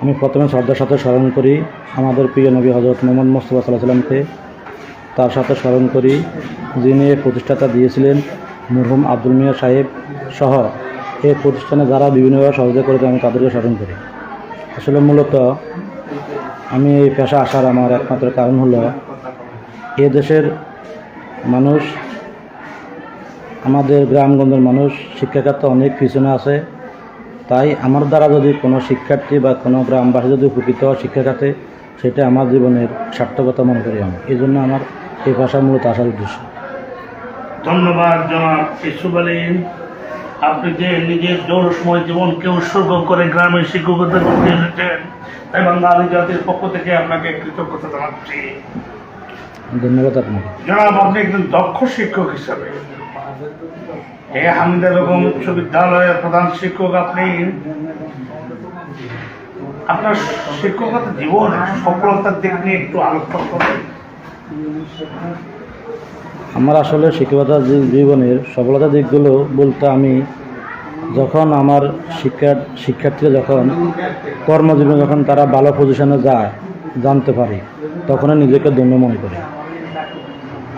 আমি প্রথমে শ্রদ্ধার সাথে স্মরণ করি আমাদের প্রিয় নবী হজরত মোহাম্মদ মোস্তফা সাল্লাহ সাল্লামকে তার সাথে স্মরণ করি যিনি প্রতিষ্ঠাতা দিয়েছিলেন মরহুম আব্দুল মিয়া সাহেব সহ। এই প্রতিষ্ঠানে যারা বিভিন্নভাবে সহযোগিতা করেছে আমি তাদেরকে স্মরণ করি। আসলে মূলত আমি এই পেশা আসার আমার একমাত্র কারণ হলো, এ দেশের মানুষ, আমাদের গ্রামগঞ্জের মানুষ শিক্ষাখাতে অনেক পিছনে আছে। তাই আমার দ্বারা যদি কোনো শিক্ষার্থী বা কোনো গ্রামবাসী যদি উপকৃত হয় শিক্ষাখাতে সেটা আমার জীবনের সার্থকতা মনে করি আমি। এই জন্য আমার এই ভাষা মূলত আসার উদ্দেশ্য। ধন্যবাদ জনাব ইসুফ আলী। আপনি যে নিজের জোরসময় জীবনকে উৎসর্গ করে গ্রামের শিক্ষকতা করতে এসেছেন তাই বাঙালি জাতির পক্ষ থেকে আপনাকে কৃতজ্ঞতা জানাচ্ছি। ধন্যবাদ আপনাকে। জনাব আপনি একজন দক্ষ শিক্ষক হিসাবে। এই হামিদা বেগম উচ্চ বিদ্যালয়ের প্রধান শিক্ষক আপনি। আপনার শিক্ষকতা জীবনে, সফলতার দিক নিয়ে একটু আলোচনা করবেন আমার আসলে শিক্ষকতা জীবনের সফলতা দিকগুলো বলতে আমি যখন আমার শিক্ষা শিক্ষার্থীরা যখন কর্মজীবনে যখন তারা ভালো পজিশনে যায়, জানতে পারে, তখনই নিজেকে ধন্য মনে করে।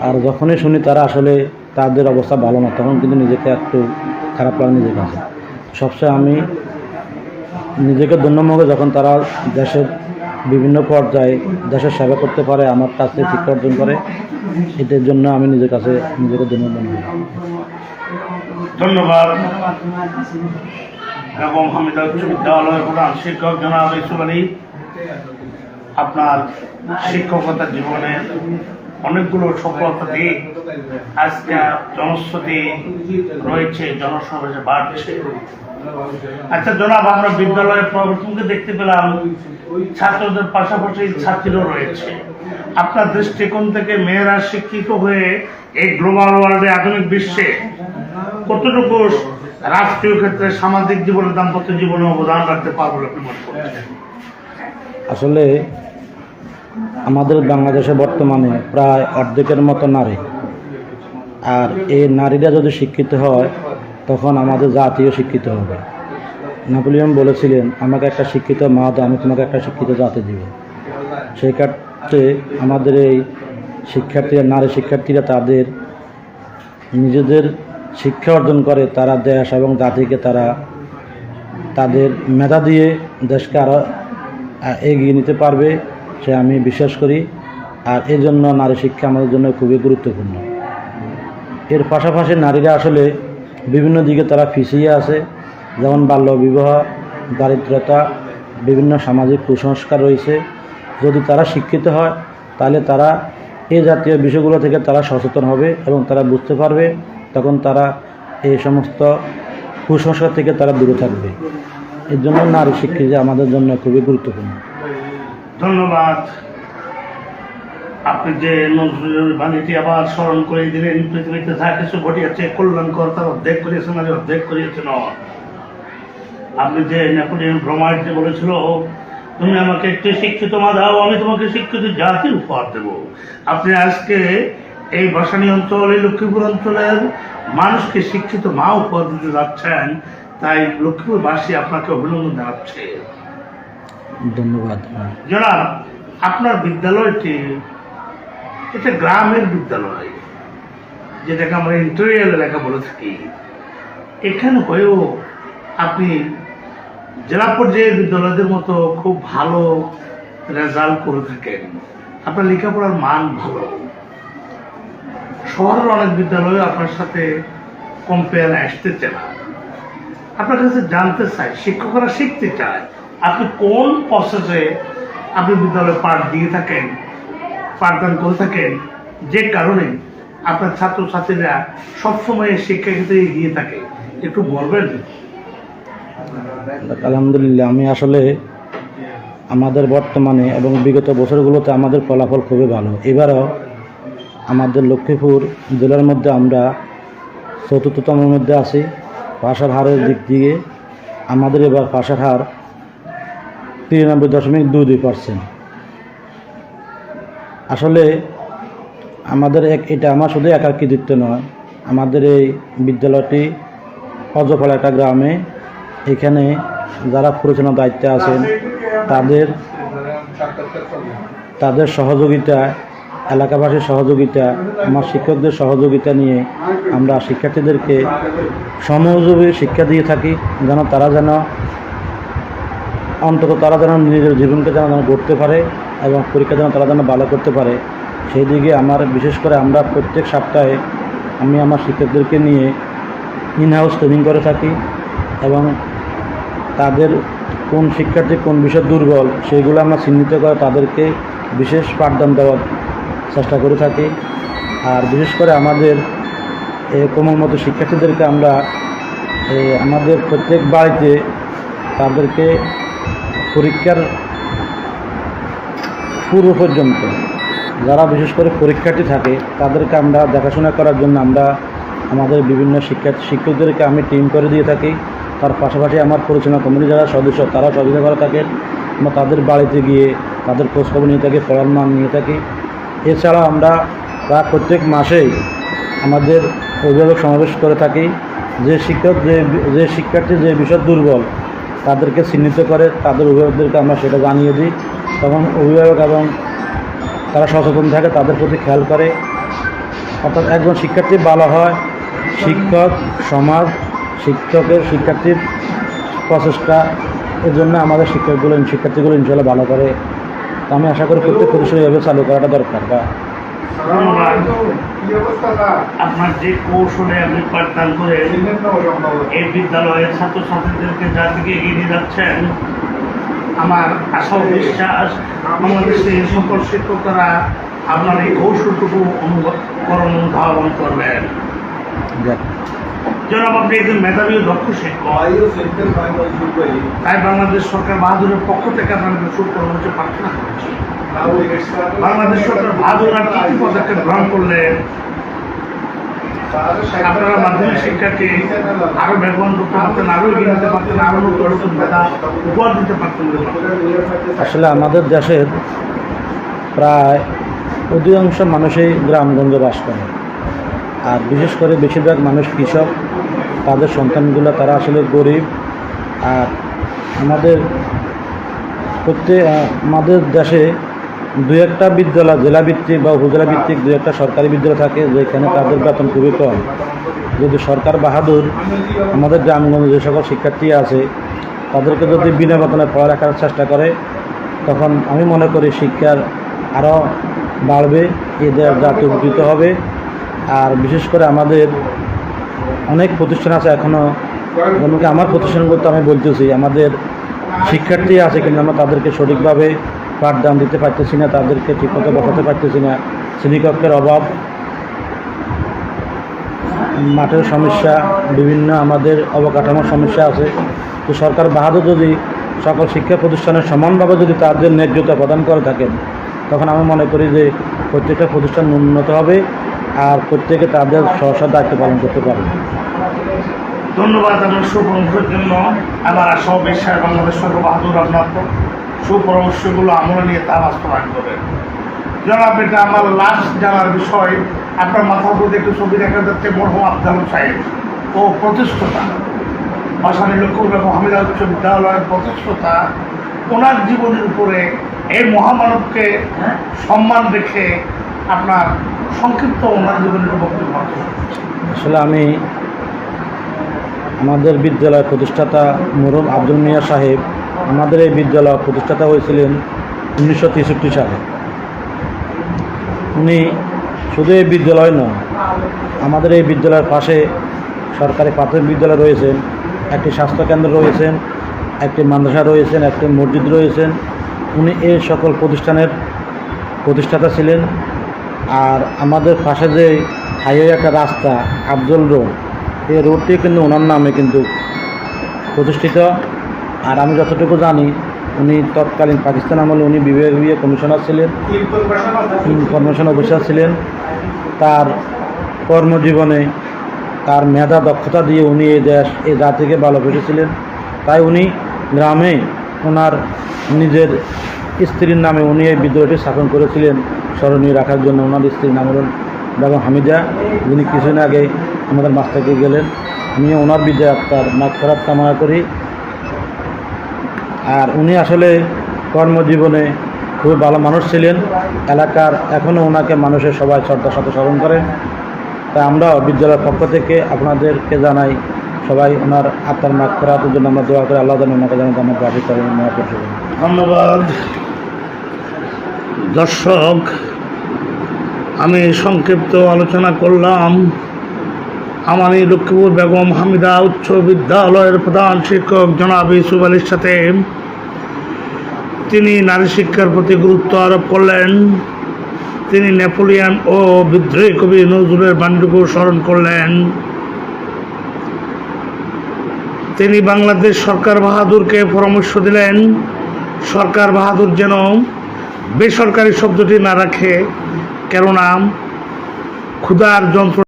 আর যখনই শুনি তারা আসলে তাদের অবস্থা ভালো না, তখন কিন্তু নিজেকে একটু খারাপ লাগে নিজের কাছে। সবসময় আমি নিজেকে ধন্য করি যখন তারা দেশের বিভিন্ন পর্যায়ে দেশের সেবা করতে পারে, আমার কাছে শিক্ষা অর্জন করে এটার জন্য আমি নিজের কাছে নিজেকে ধন্য করি। ধন্যবাদ। এবং হামিদা উচ্চ বিদ্যালয়ের প্রধান শিক্ষক জনাব আপনার শিক্ষকতা জীবনে অনেকগুলো সফলতা দিক আজকে জনশ্রুতি রয়েছে, জনসমাবেশে বাড়ছে। আচ্ছা জনাব, আমরা বিদ্যালয়ের প্রবর্তনকে দেখতে পেলাম ছাত্রদের পাশাপাশি ছাত্রীরাও রয়েছে। আপনার দৃষ্টিকোণ থেকে মেয়েরা শিক্ষিত হয়ে এই গ্লোবাল ওয়ার্ল্ডে, আধুনিক বিশ্বে কতটুকু রাষ্ট্রীয় ক্ষেত্রে সামাজিক জীবনে দাম্পত্য জীবনে অবদান রাখতে পারব আপনি মনে করছেন? আসলে আমাদের বাংলাদেশে বর্তমানে প্রায় অর্ধেকের মতো নারী আর এই নারীরা যদি শিক্ষিত হয়, তখন আমাদের জাতিও শিক্ষিত হবে। নাপোলিয়ন বলেছিলেন, আমাকে একটা শিক্ষিত মা দাও, আমি তোমাকে একটা শিক্ষিত জাতি দিব। সেই ক্ষেত্রে আমাদের এই শিক্ষার্থীরা নারী শিক্ষার্থীরা তাদের নিজেদের শিক্ষা অর্জন করে, তারা দেশ এবং জাতিকে তারা তাদের মেধা দিয়ে দেশকে আরও এগিয়ে নিতে পারবে, সে আমি বিশ্বাস করি। আর এর জন্য নারী শিক্ষা আমাদের জন্য খুবই গুরুত্বপূর্ণ। এর পাশাপাশি নারীরা আসলে বিভিন্ন দিকে তারা পিছিয়ে আছে, যেমন বাল্য বিবাহ, দারিদ্রতা, বিভিন্ন সামাজিক কুসংস্কার রয়েছে। যদি তারা শিক্ষিত হয়, তাহলে তারা এই জাতীয় বিষয়গুলো থেকে তারা সচেতন হবে এবং তারা বুঝতে পারবে, তখন তারা এই সমস্ত কুসংস্কার থেকে তারা দূরে থাকবে। এর জন্য নারী শিক্ষিত আমাদের জন্য খুবই গুরুত্বপূর্ণ। ধন্যবাদ। আপনি যে নজরুল বাণীটি আবার স্মরণ করে দিলেন পৃথিবীতে যা কিছু ঘটিয়েছে কল্যাণকর তার অর্ধেক করিয়েছেন আর অর্ধেক করিয়েছেন আপনি যে নেপোলিয়ন ভ্রমাইট যে বলেছিল তুমি আমাকে একটি শিক্ষিত মা দাও আমি তোমাকে শিক্ষিত জাতি উপহার দেব। আপনি আজকে এই বসানী অঞ্চল এই লক্ষ্মীপুর অঞ্চলের মানুষকে শিক্ষিত মা উপহার দিতে যাচ্ছেন তাই লক্ষ্মীপুরবাসী আপনাকে অভিনন্দন জানাচ্ছে। ধন্যবাদ। জনাব আপনার বিদ্যালয়টি এটা গ্রামের বিদ্যালয়, যেটাকে আমরা ইন্টারিয়াল এলাকা বলে থাকি। এখানে হয়েও আপনি জেলা পর্যায়ের বিদ্যালয়দের মতো খুব ভালো রেজাল্ট করে থাকেন। আপনার লেখাপড়ার মান ভালো। শহরের অনেক বিদ্যালয় আপনার সাথে কম্পেয়ার আসতেছে না। আপনার কাছে জানতে চাই শিক্ষকরা শিখতে চায়, আপনি কোন প্রসেসে আপনি বিদ্যালয়ে পাঠ দিয়ে থাকেন? পাঠদান করে থাকেন, যে কারণে আপনার ছাত্রছাত্রীরা সবসময় শিক্ষাক্ষেত্রে এগিয়ে থাকে। একটু বলবেন? আলহামদুলিল্লাহ, আমি আসলে আমাদের বর্তমানে এবং বিগত বছরগুলোতে আমাদের ফলাফল খুবই ভালো। এবারও আমাদের লক্ষ্মীপুর জেলার মধ্যে আমরা চতুর্থতমের মধ্যে আছি। পাশার হারের দিক দিয়ে আমাদের এবার পাশার হার তিরানব্বই দশমিক দুই দুই পার্সেন্ট। আসলে আমাদের এক এটা আমার শুধু একার কৃতিত্ব নয়। আমাদের এই বিদ্যালয়টি অজফলা একটা গ্রামে। এখানে যারা পরিচালনার দায়িত্বে আছেন, তাদের তাদের সহযোগিতা, এলাকাবাসীর সহযোগিতা, আমার শিক্ষকদের সহযোগিতা নিয়ে আমরা শিক্ষার্থীদেরকে সমযোগী শিক্ষা দিয়ে থাকি। যেন তারা যেন অন্তত তারা যেন নিজের জীবনকে যেন যেন গড়তে পারে। এবং পরীক্ষা যেন তারা যেন ভালো করতে পারে, সেই দিকে আমার, বিশেষ করে আমরা প্রত্যেক সপ্তাহে আমি আমার শিক্ষকদেরকে নিয়ে ইন হাউস ট্রেনিং করে থাকি এবং তাদের কোন শিক্ষার্থী কোন বিষয় দুর্বল সেইগুলো আমরা চিহ্নিত করে তাদেরকে বিশেষ পাঠদান দেওয়ার চেষ্টা করে থাকি। আর বিশেষ করে আমাদের কোমলমতো শিক্ষার্থীদেরকে আমরা আমাদের প্রত্যেক বাড়িতে তাদেরকে পরীক্ষার পূর্ব পর্যন্ত। যারা বিশেষ করে পরীক্ষার্থী থাকে, তাদেরকে আমরা দেখাশোনা করার জন্য আমরা আমাদের বিভিন্ন শিক্ষা শিক্ষকদেরকে আমি টিম করে দিয়ে থাকি। তার পাশাপাশি আমার পরিচালনা কমিটি যারা সদস্য তারা সহযোগিতা করে থাকেন আমরা তাদের বাড়িতে গিয়ে তাদের খোঁজখবর নিয়ে থাকি, পড়ার মান নিয়ে থাকি। এছাড়া আমরা প্রায় প্রত্যেক মাসেই আমাদের অভিভাবক সমাবেশ করে থাকি। যে শিক্ষক, যে যে শিক্ষার্থী যে বিষয় দুর্বল, তাদেরকে চিহ্নিত করে তাদের অভিভাবকদেরকে আমরা সেটা জানিয়ে দিই। তখন অভিভাবক এবং তারা সচেতন থাকে তাদের প্রতি খেয়াল করে। অর্থাৎ একজন শিক্ষার্থী ভালো হয় শিক্ষক সমাজ শিক্ষকের শিক্ষার্থীর প্রচেষ্টা এর জন্য আমাদের শিক্ষকগুলো শিক্ষার্থীগুলো ইনশাল্লাহ ভালো করে। তো আমি আশা করি প্রত্যেক প্রতিষ্ঠানে এভাবে চালু করাটা দরকার বা আপনার যে কৌশলে আপনি পাঠদান করে এই বিদ্যালয়ের ছাত্রছাত্রীদেরকে যার দিকে এগিয়ে নিয়ে যাচ্ছেন আমার আশা ও বিশ্বাস আমাদের সেই সকল শিক্ষকরা আপনার এই কৌশলটুকু অনুকরণ ধারণ করবেন। জনাব আপনি একজন মেধাবী দক্ষ শিক্ষক। তাই বাংলাদেশ সরকার বাহাদুরের পক্ষ থেকে আপনাদের সুপরামর্শ প্রার্থনা করছি বাংলাদেশ সরকার বাহাদুর আর কি কি পদক্ষেপ গ্রহণ করলে আপনারা মাধ্যমিক শিক্ষাকে আরও বেগবান করতে পারতেন, আরও এগিয়ে নিতে পারতেন, আরও নতুন নতুন উপহার দিতে পারতেন। আসলে আমাদের দেশের প্রায় অধিকাংশ মানুষই গ্রামগঞ্জে বাস করে আর বিশেষ করে বেশিরভাগ মানুষ কৃষক, তাদের সন্তানগুলো তারা আসলে গরিব আর আমাদের প্রত্যেক আমাদের দেশে দু একটা বিদ্যালয় জেলা ভিত্তিক বা উপজেলা ভিত্তিক দু একটা সরকারি বিদ্যালয় থাকে, যেখানে তাদের বেতন খুবই কম। যদি সরকার বাহাদুর, আমাদের গ্রামগঞ্জে যে সকল শিক্ষার্থী আছে, তাদেরকে যদি বিনা বেতনে পড়ালেখার চেষ্টা করে, তখন আমি মনে করি শিক্ষার আরও বাড়বে এদের জাতি উপকৃত হবে। আর বিশেষ করে আমাদের অনেক প্রতিষ্ঠান আছে এখনও যেমন কি আমার প্রতিষ্ঠান বলতে আমি বলতেছি, আমাদের শিক্ষার্থী আছে কিন্তু আমরা তাদেরকে সঠিকভাবে পাঠদান দিতে পারতেছি না, তাদেরকে ঠিকমতো বসাতে পারতেছি না। শ্রেণীকক্ষের অভাব, মাঠের সমস্যা, বিভিন্ন আমাদের অবকাঠামোর সমস্যা আছে। তো সরকার বাহাদুর যদি সকল শিক্ষা প্রতিষ্ঠানের সমানভাবে যদি তাদের ন্যায্যতা প্রদান করে থাকেন, তখন আমি মনে করি যে প্রত্যেকটা প্রতিষ্ঠান উন্নত হবে আর প্রত্যেকে তাদের সহসা দায়িত্ব পালন করতে পারবে। ধন্যবাদ আপনার সুপরামর্শের জন্য। আমার আশা বিশ্বাস বাংলাদেশ সরকার বাহাদুর আপনার সুপরামর্শগুলো আমলে নিয়ে তা বাস্তবায়ন করবেন জনাব এটা আমার লাস্ট জানার বিষয় আপনার মাথার উপর একটু ছবি দেখা যাচ্ছে মরহুম আফজাল সাহেব। ও প্রতিষ্ঠাতা। ভাসানী লক্ষ্মীবাবু মোহাম্মদ উচ্চ বিদ্যালয়ের প্রতিষ্ঠাতা। ওনার জীবনের উপরে এই মহামানবকে সম্মান রেখে আপনার সংক্ষিপ্ত ওনার জীবনের বক্তব্য আসলে আমি আমাদের বিদ্যালয় প্রতিষ্ঠাতা মুরুম আব্দুল মিয়া সাহেব আমাদের এই বিদ্যালয় প্রতিষ্ঠাতা হয়েছিলেন উনিশশো তেষট্টি সালে। উনি শুধু এই বিদ্যালয় নয়, আমাদের এই বিদ্যালয়ের পাশে সরকারি প্রাথমিক বিদ্যালয় রয়েছেন একটি স্বাস্থ্যকেন্দ্র রয়েছেন একটি মাদ্রাসা রয়েছেন একটি মসজিদ রয়েছেন উনি এই সকল প্রতিষ্ঠানের প্রতিষ্ঠাতা ছিলেন। আর আমাদের পাশে যে হাইওয়ে একটা রাস্তা, আফজল রোড, এই রোডটি কিন্তু ওনার নামে কিন্তু প্রতিষ্ঠিত। আর আমি যতটুকু জানি, উনি তৎকালীন পাকিস্তান আমলে উনি বিভাগীয় কমিশনার ছিলেন, ইনফরমেশন অফিসার ছিলেন। তার কর্মজীবনে তার মেধা দক্ষতা দিয়ে উনি এই দেশ, এই জাতিকে ভালোবেসেছিলেন তাই উনি গ্রামে ওনার নিজের স্ত্রীর নামে উনি এই বিদ্রোহটি স্থাপন করেছিলেন, স্মরণীয় রাখার জন্য ওনার স্ত্রীর নাম হলেন বেগম হামিদা, যিনি কিছুদিন আগে আমাদের থেকে গেলেন। আমি ওনার বিজয় আত্মার মাছ ফেরাত কামনা করি। উনি আসলে কর্মজীবনে খুবই ভালো মানুষ ছিলেন। এলাকার এখনও ওনাকে মানুষের সবাই শ্রদ্ধার সাথে স্মরণ করে। তাই আমরাও বিদ্যালয়ের পক্ষ থেকে আপনাদেরকে জানাই, সবাই ওনার আত্মার মাগ করার জন্য আমরা দোয়া করে আল্লাহ যেন ওনাকে জানাতে মহাপুরুষ ধন্যবাদ। দর্শক, আমি সংক্ষিপ্ত আলোচনা করলাম। আমানি লক্ষ্মীপুর বেগম হামিদা উচ্চ বিদ্যালয়ের প্রধান শিক্ষক জনাব ইসুফ আলীর সাথে তিনি নারী শিক্ষার প্রতি গুরুত্ব আরোপ করলেন। তিনি নেপোলিয়ান ও বিদ্রোহী কবি নজরুলের বাণীটুকু স্মরণ করলেন। তিনি বাংলাদেশ সরকার বাহাদুরকে পরামর্শ দিলেন, সরকার বাহাদুর যেন বেসরকারি শব্দটি না রাখে, কেননা ক্ষুধার যন্ত্রণা